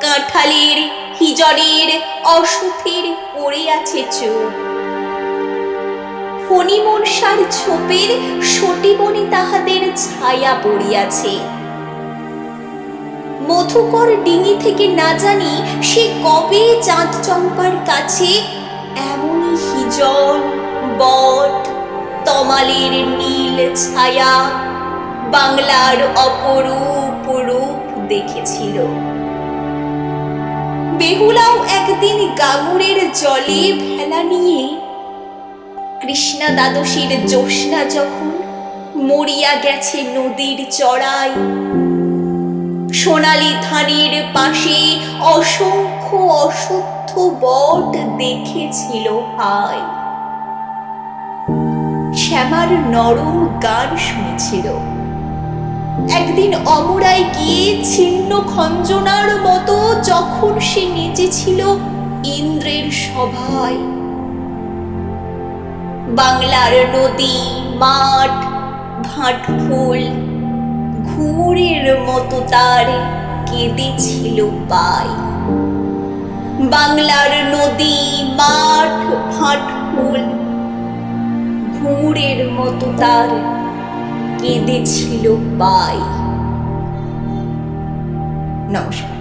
কাঁঠালের হিজড়ের অসুখের পড়ে আছে চোখ। ফণিমনসার ছোপের সটিবনে তাহাদের ছায়া পড়িয়াছে। মধুকর ডিঙি থেকে না জানি সে কবে চাঁদ চম্পার কাছে এমনই হিজল বট, তমালের নীল ছায়া বাংলার অপরূপ রূপ দেখেছিল। বেহুলাও একদিন গাঙুরের জলে ভেলা নিয়ে। কৃষ্ণা দ্বাদশীর জ্যোৎস্না যখন মরিয়া গেছে নদীর চড়াই, সোনালি ধানের পাশে অসংখ্য অশুদ্ধ বট দেখেছিল হায়। শ্যামার নরম গান শুনেছিল। একদিন অমরায় গিয়ে ছিন্ন খঞ্জনার মতো সে নেচেছিল ইন্দ্রের সভায়। বাংলার নদী, মাঠ ভাট ফুল ঘুরের মতো তার কেঁদেছিল পাই বাংলার নদী, মাঠ ভাট ফুল ঘুরের মতো তার কেঁদেছিল পাই নমস্কার।